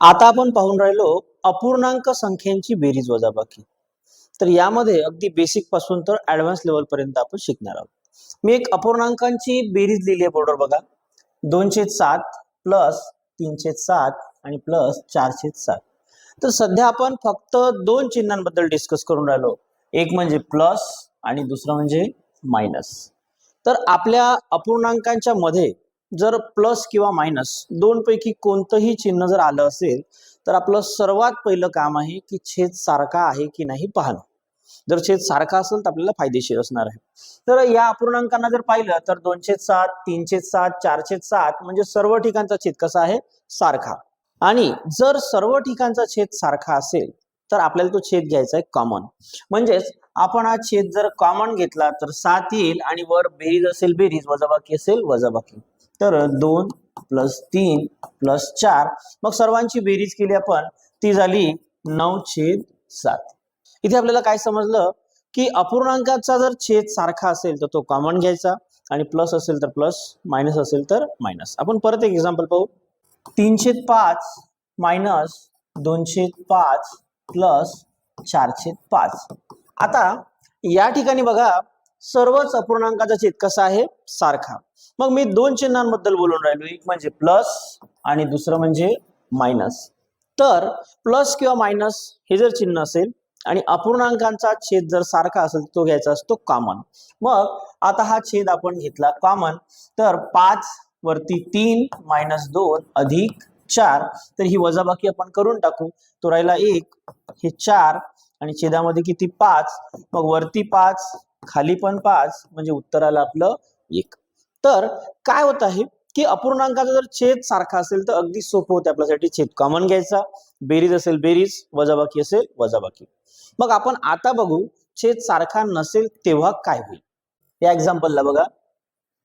आता आपण पाहून राहिलो अपूर्णांक संख्यांची बेरीज वजाबाकी. तर यामध्ये अगदी बेसिकपासून तर ऍडव्हान्स लेवल पर्यंत आपण शिकणार आहोत. मी एक अपूर्णांकांची बेरीज लिहिली आहे बोर्डवर बघा. दोनशे सात प्लस तीनशे सात आणि प्लस चारशे सात. तर सध्या आपण फक्त दोन चिन्हांबद्दल डिस्कस करून राहिलो. एक म्हणजे प्लस आणि दुसरं म्हणजे मायनस तर आपल्या अपूर्णांकांच्या मध्ये जर प्लस किंवा मायनस दोन पैकी कोणतंही चिन्ह जर आलं असेल तर आपलं सर्वात पहिलं काम आहे की छेद सारखा आहे की नाही पाहणं. जर छेद सारखा असेल तर आपल्याला फायदेशीर असणार आहे. तर या अपूर्णांकांना जर पाहिलं तर दोनशे सात तीनशे सात चारशे सात म्हणजे सर्व ठिकाणचा छेद कसा आहे? सारखा. आणि जर सर्व ठिकाणचा छेद सारखा असेल तर आपल्याला तो छेद घ्यायचा आहे कॉमन म्हणजेच आपण हा छेद जर कॉमन घेतला तर सात येईल आणि वर बेरीज असेल बेरीज वजाबाकी असेल वजाबाकी. तर दोन प्लस तीन प्लस चार. मग सर्वांची बेरीज केली आपण ती झाली नऊ छेद सात. इथे आपल्याला काय समजलं? की अपूर्णांकाचा जर छेद सारखा असेल तर तो कॉमन घ्यायचा आणि प्लस असेल तर प्लस मायनस असेल तर मायनस आपण परत एक एक्झाम्पल पाहू. तीनशे पाच मायनस दोनशे पाच प्लस चारशे पाच. आता या ठिकाणी बघा सर्वच अपूर्णांकाचा छेद कसा आहे? सारखा. मग मी दोन चिन्हांबद्दल बोलून राहिलो. एक म्हणजे प्लस आणि दुसरं म्हणजे मायनस तर प्लस किंवा मायनस हे जर चिन्ह असेल आणि अपूर्णांकांचा छेद जर सारखा असेल तो घ्यायचा असतो कॉमन मग आता हा छेद आपण घेतला कॉमन तर पाच वरती तीन मायनस दोन अधिक चार. तर ही वजाबाकी आपण करून टाकू. तो राहिला एक हे चार. आणि छेदामध्ये किती? पाच. मग वरती पाच खाली पण पाच म्हणजे उत्तर आलं आपलं एक. तर काय होत आहे की अपूर्णांकाचा जर छेद सारखा असेल तर अगदी सोपं होते आपल्यासाठी छेद. कॉमन घ्यायचा बेरीज असेल बेरीज वजाबाकी असेल वजाबाकी. मग आपण आता बघू छेद सारखा नसेल तेव्हा काय होईल. या एक्झाम्पलला बघा.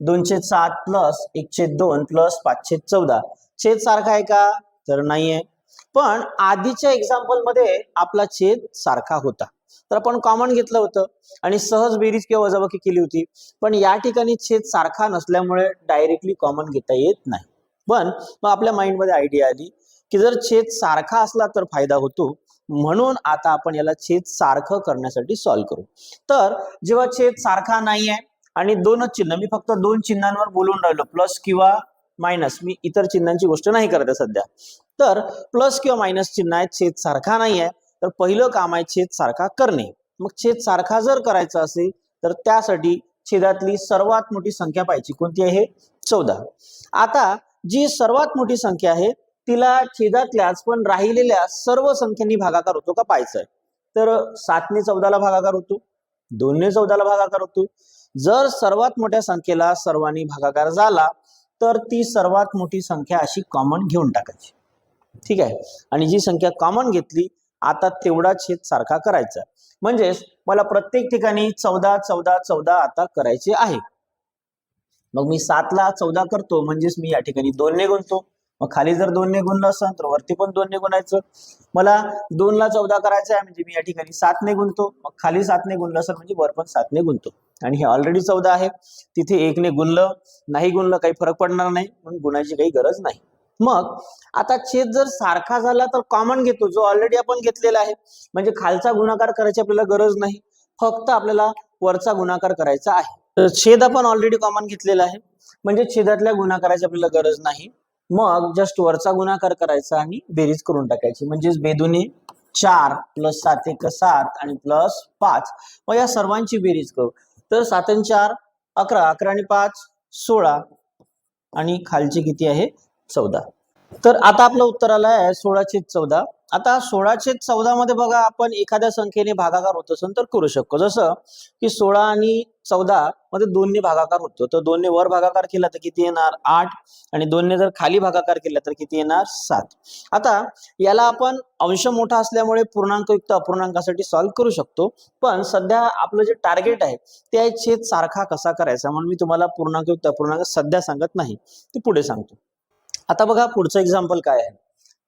दोनशे सात प्लस एकशे दोन प्लस पाचशे चौदा. छेद सारखा आहे का? तर नाहीये. पण आधीच्या एक्झाम्पलमध्ये आपला छेद सारखा होता. तर आपण कॉमन घेतलं होतं. आणि सहज बेरीज किंवा वजाबाकी केली होती. पण या ठिकाणी छेद सारखा नसल्यामुळे डायरेक्टली कॉमन घेता येत नाही. पण मग आपल्या माइंडमध्ये आयडिया आली की जर छेद सारखा असला तर फायदा होतो. म्हणून आता आपण याला छेद सारखं करण्यासाठी सॉल्व्ह करू. तर जेव्हा छेद सारखा नाही आहे आणि दोनच चिन्ह मी फक्त दोन चिन्हांवर बोलून राहिलो. प्लस किंवा मायनस मी इतर चिन्हांची गोष्ट नाही करत आहे सध्या. तर प्लस किंवा मायनस चिन्ह आहे छेद सारखा नाही आहे तर पहिलं काम आहे छेद सारखा करणे. मग छेद सारखा जर करायचा असेल तर त्यासाठी छेदातली सर्वात मोठी संख्या पाहिजे कोणती आहे? चौदा. आता जी सर्वात मोठी संख्या आहे तिला छेदातल्याच पण राहिलेल्या सर्व संख्यांनी भागाकार होतो का? पाहायचं आहे तर सातने चौदाला भागाकार होतो. दोनने चौदाला भागाकार होतो. जर सर्वात मोठ्या संख्येला सर्वांनी भागाकार झाला तर ती सर्वात मोठी संख्या अशी कॉमन घेऊन टाकायची. ठीक आहे? आणि जी संख्या कॉमन घेतली आता तेवढा छेद सारखा करायचा. म्हणजेच मला प्रत्येक ठिकाणी चौदा चौदा चौदा आता करायचे आहे. मग मी सातला चौदा करतो म्हणजेच मी या ठिकाणी दोनने गुणतो. मग खाली जर दोनने गुणलं असेल तर वरती पण दोनने गुणायचं. मला दोनला चौदा करायचं आहे म्हणजे मी या ठिकाणी सातने गुणतो. मग खाली सातने गुणलं असेल म्हणजे वर पण सातने गुणतो. आणि हे ऑलरेडी चौदा आहे. तिथे एकने गुणलं नाही गुणलं काही फरक पडणार नाही. म्हणून गुणायची काही गरज नाही. मग आता छेद जर सारखा झाला तर कॉमन घेतो जो ऑलरेडी आपण घेतलेला आहे. म्हणजे खालचा गुणाकार करायची आपल्याला गरज नाही. फक्त आपल्याला वरचा गुणाकार करायचा आहे. छेद आपण ऑलरेडी कॉमन घेतलेला आहे. म्हणजे छेदातल्या गुणाकाराची आपल्याला गरज नाही. मग जस्ट वरचा गुणाकार करायचा आणि बेरीज करून टाकायची. म्हणजेच बेदुने चार प्लस सात एक सात आणि प्लस पाच. मग या सर्वांची बेरीज करू. तर सात आणि चार अकरा अकरा आणि पाच सोळा. आणि खालची किती आहे? चौदा. तर आता आपलं उत्तर आलं आहे सोळाशे चौदा. आता सोळाशे चौदा मध्ये बघा आपण एखाद्या संख्येने भागाकार होत असेल तर करू शकतो. जसं की सोळा आणि चौदा मध्ये दोनने भागाकार होतो. तर दोनने वर भागाकार केला तर किती येणार? आठ. आणि दोनने जर खाली भागाकार केला तर किती येणार? सात. आता याला आपण अंश मोठा असल्यामुळे पूर्णांकयुक्त अपूर्णांकासाठी सॉल्व्ह करू शकतो. पण सध्या आपलं जे टार्गेट आहे ते आहे छेद सारखा कसा करायचा? म्हणून मी तुम्हाला पूर्णांकयुक्त अपूर्णांक सध्या सांगत नाही. ते पुढे सांगतो. आता बघा पुढचं एक्झाम्पल काय आहे.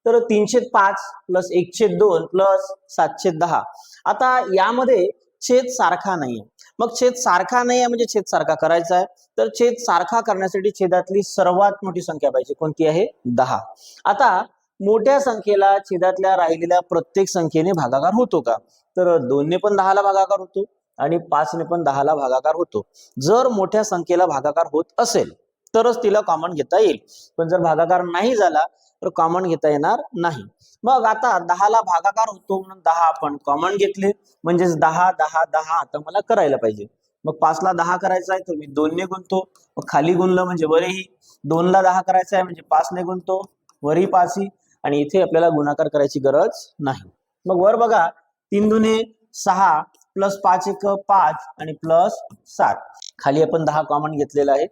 तर तीनशे पाच प्लस एकशे दोन प्लस सातशे दहा. आता यामध्ये छेद सारखा नाहीये. मग छेद सारखा नाही आहे म्हणजे छेद सारखा करायचा आहे. तर छेद सारखा करण्यासाठी छेदातली सर्वात मोठी संख्या पाहिजे. कोणती आहे? दहा. आता मोठ्या संख्येला छेदातल्या राहिलेल्या प्रत्येक संख्येने भागाकार होतो का? तर दोनने पण दहाला भागाकार होतो आणि पाचने पण दहाला भागाकार होतो. जर मोठ्या संख्येला भागाकार होत असेल तरच तिला कॉमन घेता येईल. पण जर भागाकार नाही झाला तर कॉमन घेता येणार नाही. मग आता दहाला भागाकार होतो म्हणून दहा आपण कॉमन घेतले. म्हणजेच दहा दहा दहा आता मला करायला पाहिजे. मग पाचला दहा करायचा आहे तर मी दोनने गुणतो. मग खाली गुणलं म्हणजे वरही. दोनला दहा करायचा आहे म्हणजे पाचने गुणतो. वरही पाचही. आणि इथे आपल्याला गुणाकार करायची गरज नाही. मग वर बघा. तीन दुने सहा प्लस पाच एक पाच आणि प्लस सात. खाली आपण दहा कॉमन घेतलेला आहे.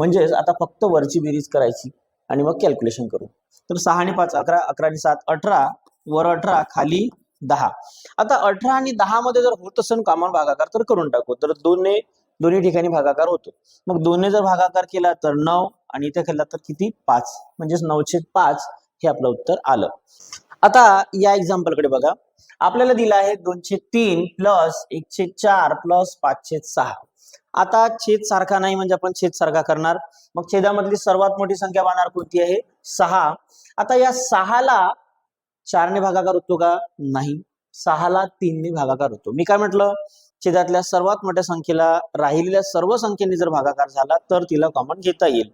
म्हणजेच आता फक्त वरची बेरीज करायची आणि मग कॅल्क्युलेशन करू. तर सहा आणि पाच अकरा अकरा आणि सात अठरा वर अठरा खाली दहा. आता अठरा आणि दहा मध्ये जर होत असेल कॉमन भागाकार तर करून टाकू. तर दोनने दोन्ही ठिकाणी भागाकार होतो. मग दोनने जर भागाकार केला तर नऊ आणि इथे केला तर किती? पाच. म्हणजेच नऊशे पाच हे आपलं उत्तर आलं. आता या एक्झाम्पलकडे बघा. आपल्याला दिलं आहे दोनशे तीन प्लस एकशे चार प्लस पाचशे सहा. आता छेद सारखा नाही म्हणजे आपण छेद सारखा करणार. मग छेदामधली सर्वात मोठी संख्या पाहणार कोणती आहे? सहा. आता या सहाला चारने भागाकार होतो का? नाही. सहाला तीनने भागाकार होतो. मी काय म्हटलं? छेदातल्या सर्वात मोठ्या संख्येला राहिलेल्या सर्व संख्येने जर भागाकार झाला तर तिला कॉमन घेता येईल.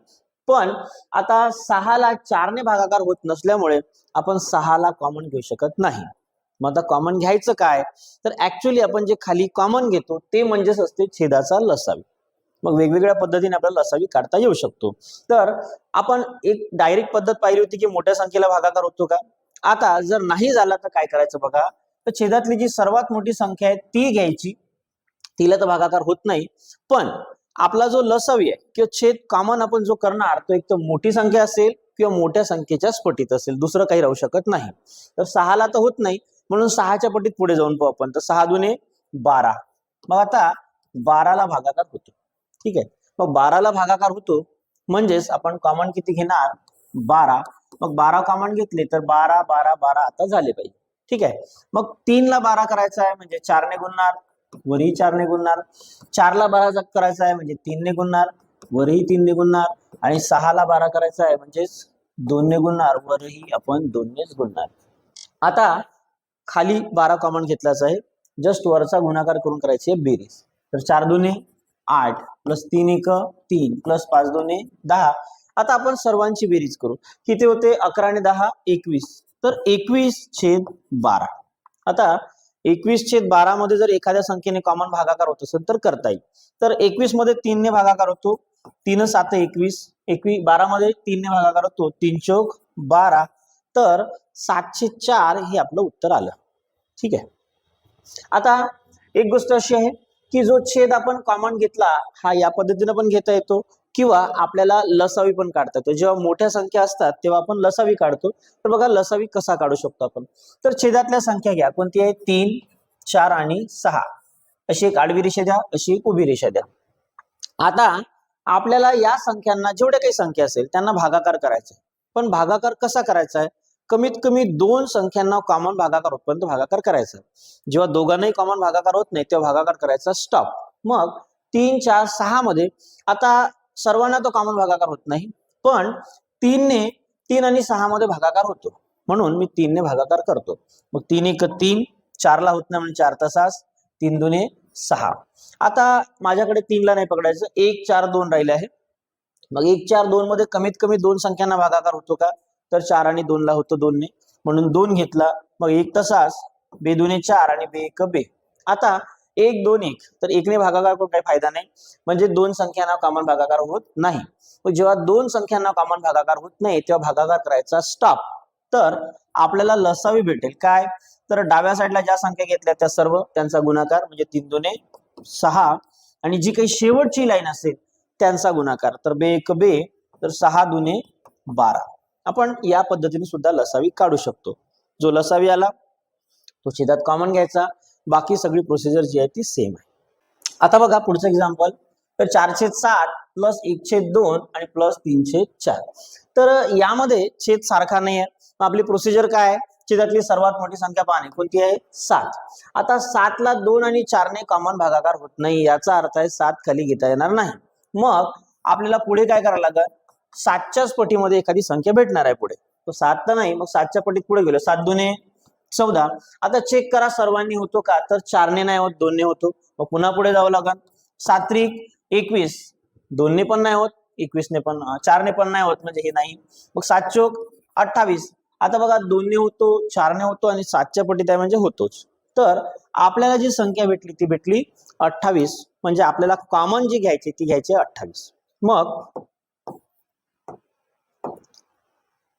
पण आता सहाला चारने भागाकार होत नसल्यामुळे आपण सहाला कॉमन घेऊ शकत नाही. मग आता कॉमन घ्यायचं काय? तर ऍक्च्युली आपण जे खाली कॉमन घेतो ते म्हणजेच असते छेदाचा लसावी. मग वेगवेगळ्या पद्धतीने आपल्याला लसावी काढता येऊ शकतो. तर आपण एक डायरेक्ट पद्धत पाहिली होती की मोठ्या संख्येला भागाकार होतो का? आता जर नाही झाला तर काय करायचं बघा? तर छेदातली जी सर्वात मोठी संख्या आहे ती घ्यायची. तिला तर भागाकार होत नाही. पण आपला जो लसावी आहे किंवा छेद कॉमन आपण जो करणार तो एक तर मोठी संख्या असेल किंवा मोठ्या संख्येच्या पटीत असेल. दुसरं काही राहू शकत नाही. तर सहाला तर होत नाही. म्हणून सहाच्या पटीत पुढे जाऊन पाहू आपण. तर सहा दुने बारा. मग आता बाराला भागाकार होतो. ठीक आहे? मग बाराला भागाकार होतो म्हणजेच आपण कॉमन किती घेणार? बारा. मग बारा कॉमन घेतले तर बारा बारा बारा आता झाले पाहिजे. ठीक आहे? मग तीनला बारा करायचा आहे म्हणजे चारने गुणणार वरही चारने गुणणार. चारला बारा जग करायचा आहे म्हणजे तीनने गुणणार वरही तीनने गुणणार आणि सहाला बारा करायचा आहे म्हणजेच दोनने गुणणार वरही आपण दोननेच गुणणार. आता खाली बारा कॉमन घेतलाच आहे. जस्ट वरचा गुणाकार करून करायची आहे बेरीज. तर चार दोन्ही आठ प्लस तीन एक तीन प्लस पाच दोन्ही दहा. आता आपण सर्वांची बेरीज करू. किती होते? अकरा आणि दहा एकवीस. तर एकवीस छेद बारा. आता एकवीस छेद बारा मध्ये जर एखाद्या संख्येने कॉमन भागाकार होत असेल तर करता येईल. तर एकवीसमध्ये तीनने भागाकार होतो. तीन सात एकवीस. एकवीस बारा मध्ये तीनने भागाकार होतो. तीन चौक बारा. तर सातशे चार हे आपलं उत्तर आलं. ठीक आहे? आता एक गोष्ट अशी आहे की जो छेद आपण कॉमन घेतला हा या पद्धतीने पण घेता येतो किंवा आपल्याला लसावी पण काढता येतो. जेव्हा मोठ्या संख्या असतात तेव्हा आपण लसावी काढतो. तर बघा लसावी कसा काढू शकतो आपण? तर छेदातल्या संख्या घ्या. कोणती आहे? तीन चार आणि सहा. अशी एक आडवी रेषा द्या अशी एक उभी रेषा द्या. आता आपल्याला या संख्यांना जेवढ्या काही संख्या असेल त्यांना भागाकार करायचा आहे पण भागाकार कसा करायचा आहे कमीत कमी दोन संख्यांना कॉमन भागाकार होतपर्यंत भागाकार करायचा. जेव्हा दोघांनाही कॉमन भागाकार होत नाही तेव्हा भागाकार करायचा. स्टॉप मग तीन चार सहा मध्ये आता सर्वांना तो कॉमन भागाकार होत नाही पण तीनने तीन आणि सहा मध्ये भागाकार होतो. म्हणून मी तीनने भागाकार करतो. मग तीन एक तीन चारला होत नाही म्हणजे चार तासास तीन दोन्ही सहा. आता माझ्याकडे तीनला नाही पकडायचं. एक चार दोन राहिले आहे. मग एक चार दोन मध्ये कमीत कमी दोन संख्यांना भागाकार होतो का? तर चार आणि दोनला होतो दोनने. म्हणून दोन घेतला मग एक तसाच बे दोन्ही चार आणि बे एक बे. आता एक दोन एक. तर एकने भागाकार करून काही फायदा नाही. म्हणजे दोन संख्यांना कॉमन भागाकार होत नाही. मग जेव्हा दोन संख्यांना कॉमन भागाकार होत नाही तेव्हा भागाकार करायचा स्टॉप तर आपल्याला लसावी भेटेल. काय? तर डाव्या साईडला ज्या संख्या घेतल्या त्या सर्व त्यांचा गुणाकार म्हणजे तीन दोने सहा. आणि जी काही शेवटची लाईन असेल त्यांचा गुणाकार. तर बे एक बे. तर सहा दुने बारा. आपण या पद्धतीने सुद्धा लसावी काढू शकतो. जो लसावी आला तो शेतात कॉमन घ्यायचा. बाकी सगळी प्रोसिजर जी आहे ती सेम आहे. आता बघा पुढचं एक्झाम्पल तर चारशे सात प्लस एकशे दोन आणि प्लस तीनशे चार. तर यामध्ये छेद सारखा नाही आहे मग आपली प्रोसिजर काय आहे? छेदातली सर्वात मोठी संख्या पाहणे. कोणती आहे? सात. आता सातला दोन आणि चारने कॉमन भागाकार होत नाही. याचा अर्थ आहे सात खाली घेता येणार नाही. मग आपल्याला पुढे काय करावं लागेल? सातच्याच पटीमध्ये एखादी संख्या भेटणार आहे पुढे. तो सात तर नाही मग सातच्या पटीत पुढे गेलो. सात दोन्ही चौदा. आता चेक करा सर्वांनी होतो का? तर चारने नाही होत दोनने होतो. मग पुन्हा पुढे जावं लागेल सात्रिक एकवीस. दोनने पण नाही होत एकवीसने पण चारने पण नाही होत म्हणजे हे नाही. मग सात चोक अठ्ठावीस. आता बघा दोनने होतो चारने होतो आणि सातच्या पटीत आहे म्हणजे होतोच. तर आपल्याला जी संख्या भेटली ती भेटली अठ्ठावीस. म्हणजे आपल्याला कॉमन जी घ्यायची ती घ्यायची अठ्ठावीस. मग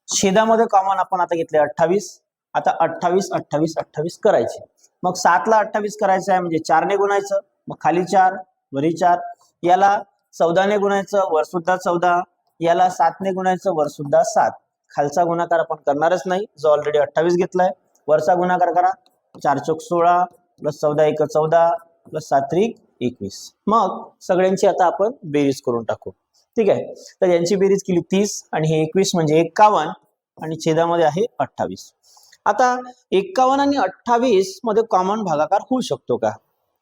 छेदामध्ये कॉमन आपण आता घेतले अठ्ठावीस. आता अठ्ठावीस अठ्ठावीस अठ्ठावीस करायचे. मग सातला अठ्ठावीस करायचं आहे म्हणजे चारने गुणायचं. मग खाली चार वरी चार. याला चौदाने गुणायचं वर सुद्धा चौदा. याला सातने गुणायचं वर सुद्धा सात. खालचा गुणाकार आपण करणारच नाही. जो ऑलरेडी अठ्ठावीस घेतलाय. वरचा गुणाकार करा. चार चौक सोळा प्लस चौदा एक चौदा प्लस सात्रिक एकवीस. मग सगळ्यांची आता आपण बेरीज करून टाकू. ठीक आहे. तर यांची बेरीज केली तीस आणि हे एकवीस म्हणजे एक्कावन्न आणि छेदामध्ये आहे अठ्ठावीस. आता एक्कावन्न आणि अठ्ठावीसमध्ये कॉमन भागाकार होऊ शकतो का?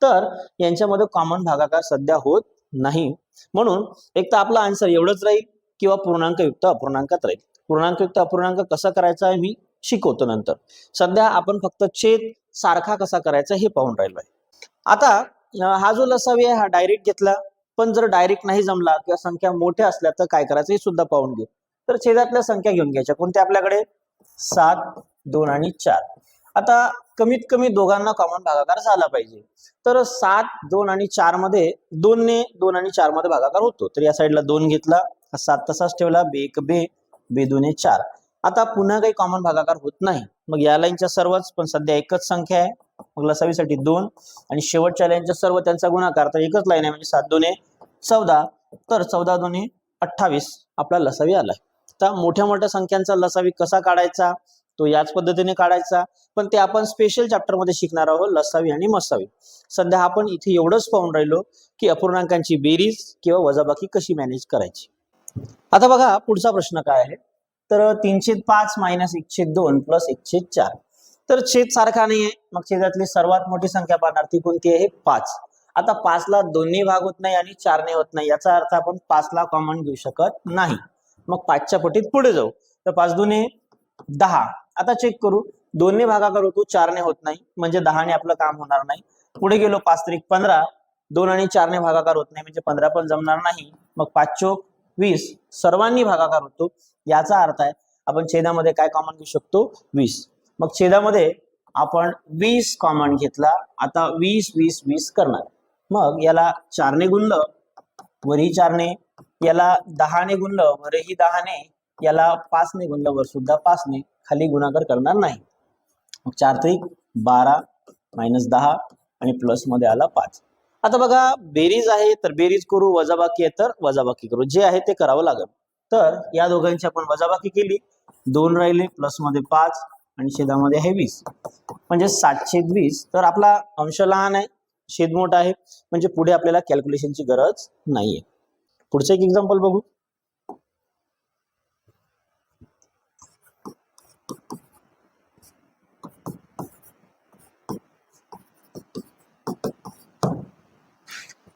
तर यांच्यामध्ये कॉमन भागाकार सध्या होत नाही. म्हणून एक तर आपला आन्सर एवढंच राहील किंवा पूर्णांकयुक्त अपूर्णांकात राहील. पूर्णांकयुक्त अपूर्णांक कसा करायचा आहे मी शिकवतो नंतर. सध्या आपण फक्त छेद सारखा कसा करायचा हे पाहून राहिलो आहे. आता हा जो लसावी आहे हा डायरेक्ट घेतला. पण जर डायरेक्ट नाही जमला किंवा संख्या मोठ्या असल्या तर काय करायचं? हे सुद्धा पाहून घेऊ. तर छेदातल्या संख्या घेऊन घ्यायच्या. कोणत्या आपल्याकडे? सात दोन आणि चार. आता कमीत कमी दोघांना कॉमन भागाकार झाला पाहिजे. तर सात दोन आणि चारमध्ये दोनने दोन आणि चारमध्ये भागाकार होतो. तर या साईडला दोन घेतला. सात तसाच ठेवला. बे एक बे बे दोन चार. आता पुन्हा काही कॉमन भागाकार होत नाही. मग या लाईनच्या सर्वच पण सध्या एकच संख्या आहे. मग लसावीसाठी दोन आणि शेवटच्या लाईनच्या सर्व त्यांचा गुणाकार तर एकच लाईन आहे म्हणजे सात दोन्ही चौदा. तर चौदा दोन्ही अठ्ठावीस आपला लसावी आलाय. तर मोठ्या मोठ्या संख्यांचा लसावी कसा काढायचा? तो याच पद्धतीने काढायचा. पण ते आपण स्पेशल चॅप्टरमध्ये शिकणार आहोत लसावी आणि मसावी. सध्या आपण इथे एवढंच पाहून राहिलो की अपूर्णांकांची बेरीज किंवा वजाबाकी कशी मॅनेज करायची. आता बघा पुढचा प्रश्न काय आहे. तर तीनशे पाच मायनस एकशे दोन प्लस एकशे चार. तर छेद सारखा नाही आहे मग छेदातली सर्वात मोठी संख्या पाहणार ती कोणती आहे? पाच. आता पाचला दोन्ही भाग होत नाही आणि चारने होत नाही. याचा अर्थ आपण पाचला कॉमन घेऊ शकत नाही. मग पाचच्या पटीत पुढे जाऊ. तर पाच दोन्ही दहा. आता चेक करू. दोन्ही भागाकार होतो चारने होत नाही. म्हणजे दहाने आपलं काम होणार नाही. पुढे गेलो पाच त्रिक पंधरा. दोन आणि चारने भागाकार होत नाही. म्हणजे पंधरा पण जमणार नाही. मग पाच चोक वीस. सर्वांनी भागाकार होतो. याचा अर्थ आहे आपण छेदामध्ये काय कॉमन घेऊ शकतो? वीस. मग छेदामध्ये आपण वीस कॉमन घेतला आता वीस वीस वीस करणार. मग याला चारने गुणलं वरही चारने. याला दहाने गुणलं वरही दहाने. याला पाचने गुणलं वर सुद्धा पाचने. खाली गुणाकार करणार नाही. मग चार त्रिक बारा मायनस दहा आणि प्लसमध्ये आला पाच. आता बघा बेरीज आहे तर बेरीज करू वजाबाकी आहे तर वजाबाकी करू. जे आहे ते करावं लागेल. तर या दोघांची आपण वजाबाकी केली. दोन राहिले प्लसमध्ये पाच आणि शेदामध्ये आहे वीस. म्हणजे सातशे वीस. तर आपला अंश लहान आहे शेद मोठा आहे. म्हणजे पुढे आपल्याला कॅल्क्युलेशनची गरज नाहीये. पुढचं एक एक्झाम्पल बघू.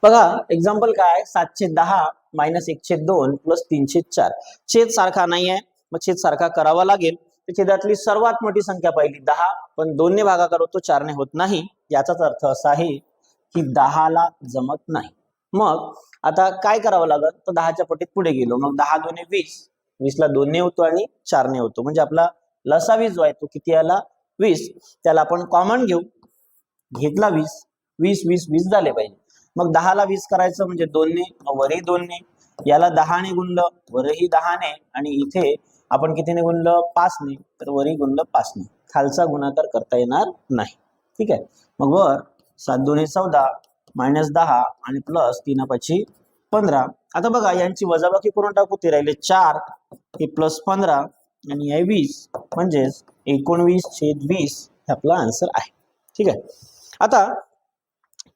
बघा एक्झाम्पल काय सातशे दहा मायनस एकशे दोन प्लस तीनशे चार. छेद सारखा नाही आहे मग छेद सारखा करावा लागेल. तर छेदातली सर्वात मोठी संख्या पाहिली दहा. पण दोनने भागाकार होतो चारने होत नाही. याचाच अर्थ असा आहे की दहाला जमत नाही. मग आता काय करावं लागत तर दहाच्या पटीत पुढे गेलो. मग दहा दोन्ही वीस. वीसला दोनने होतो आणि चारने होतो. म्हणजे आपला लसावी जो आहे तो किती आला? वीस. त्याला आपण कॉमन घेऊ. घेतला वीस. वीस वीस वीस झाले पाहिजे. मग दहाला वीस करायचं म्हणजे दोनने वरही दोनने. याला दहाने गुणलं वरही दहाने आणि इथे आपण कितीने गुणलं? पाचने. तर वरही गुणलं पाचने. खालचा गुणाकार करता येणार नाही. ठीक आहे? मग वर सात दोन्ही चौदा मायनस दहा आणि प्लस तीन पंधरा. आता बघा यांची वजाबाकी करून टाकू. ते राहिले चार. हे प्लस पंधरा आणि हे वीस. म्हणजेच एकोणवीस छेद वीस हे आपला आन्सर आहे. ठीक आहे? आता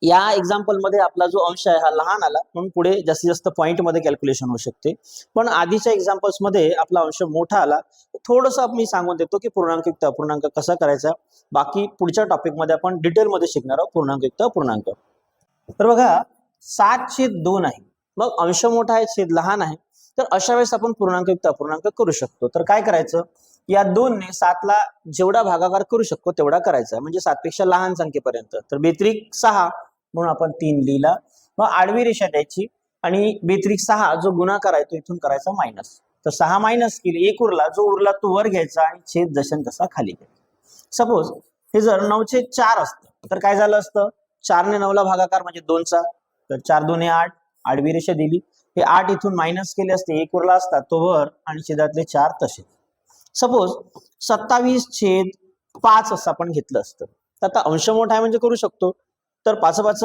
या एक्झाम्पलमध्ये आपला जो अंश आहे हा लहान आला. म्हणून पुढे जास्तीत जास्त पॉईंटमध्ये कॅल्क्युलेशन होऊ शकते. पण आधीच्या एक्झाम्पल्समध्ये आपला अंश मोठा आला. थोडंसं मी सांगून देतो की पूर्णांकयुक्त अपूर्णांक कसा करायचा? बाकी पुढच्या टॉपिकमध्ये आपण डिटेलमध्ये शिकणार आहोत पूर्णांकयुक्त अपूर्णांक तर बघा सात छेद दोन आहे. मग अंश मोठा आहे छेद लहान आहे. तर अशा वेळेस आपण पूर्णांकयुक्त अपूर्णांक करू शकतो. तर काय करायचं? या दोनने सातला जेवढा भागाकार करू शकतो तेवढा करायचा. म्हणजे सातपेक्षा लहान संख्येपर्यंत. तर बेत्रिक सहा म्हणून आपण तीन लिहिला. मग आडवी रेषा द्यायची आणि बेत्रिक सहा जो गुणाकार आहे तो इथून करायचा मायनस तर सहा मायनस केली एक उरला जो उरला तो वर घ्यायचा आणि छेद जशन तसा खाली घ्यायचा. सपोज हे जर नऊचे चार असतं तर काय झालं असतं? चारने नऊला भागाकार म्हणजे दोनचा. तर चार दोन्ही आठ आडवी रेषा दिली. हे आठ इथून मायनस केले असते एक उरला असता तो वर आणि छेदातले चार तसे. सपोज सत्तावीस छेद पाच असं आपण घेतलं असतं. तर आता अंश मोठा आहे म्हणजे करू शकतो. तर पाच पाच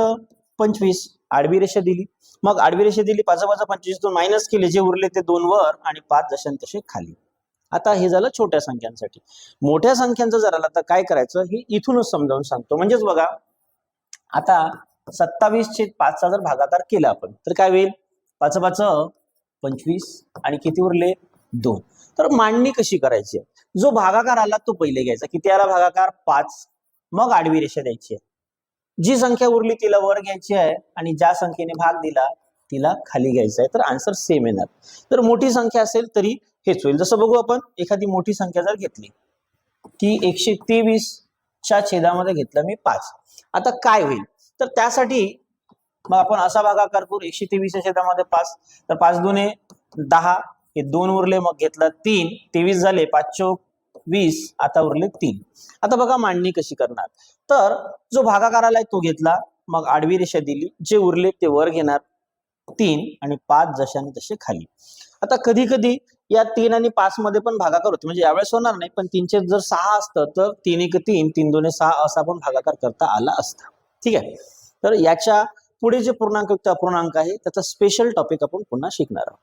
पंचवीस आडवी रेषा दिली. मग आडवी रेषा दिली पाच पाच दोन मायनस केले जे उरले ते दोन वर आणि पाच दशांतशे तसे खाली. आता हे झालं छोट्या संख्यांसाठी. मोठ्या संख्यांचं जर आलं तर काय करायचं? हे इथूनच समजावून सांगतो. म्हणजेच बघा आता सत्तावीस चे पाचचा जर भागाकार केला आपण. तर काय होईल? पाच पाच पंचवीस आणि किती उरले? दोन. तर मांडणी कशी करायची? आहे जो भागाकार आला तो पहिले घ्यायचा. किती आला भागाकार? पाच. मग आडवी रेषा द्यायची आहे. जी संख्या उरली तिला वर घ्यायची आहे आणि ज्या संख्येने भाग दिला तिला खाली घ्यायचा आहे तर आन्सर सेम येणार. तर मोठी संख्या असेल तरी हेच होईल. जसं बघू आपण एखादी मोठी संख्या जर घेतली की एकशे तेवीस च्या छेदामध्ये घेतलं मी पाच. आता काय होईल? तर त्यासाठी मग आपण असा भागाकार करू एकशे तेवीसच्या छेदामध्ये पाच तर पाच दोने दहा हे दोन उरले मग घेतलं तीन तेवीस झाले पाच चौक वीस आता उरले तीन. आता बघा मांडणी कशी करणार. तर जो भागाकार आहे तो घेतला मग आडवी रेषा दिली जे उरले ते वर घेणार तीन आणि पाच जशाने तसे खाली. आता कधी कधी या तीन आणि पाच मध्ये पण भागाकार होते म्हणजे यावेळेस होणार नाही पण तीनचे जर सहा असतं तर तीन एक तीन तीन दोन सहा असा पण भागाकार करता आला असता. ठीक आहे? तर याच्यापुढे जे पूर्णांक युक्त अपूर्णांक आहे त्याचा स्पेशल टॉपिक आपण पुन्हा शिकणार आहोत.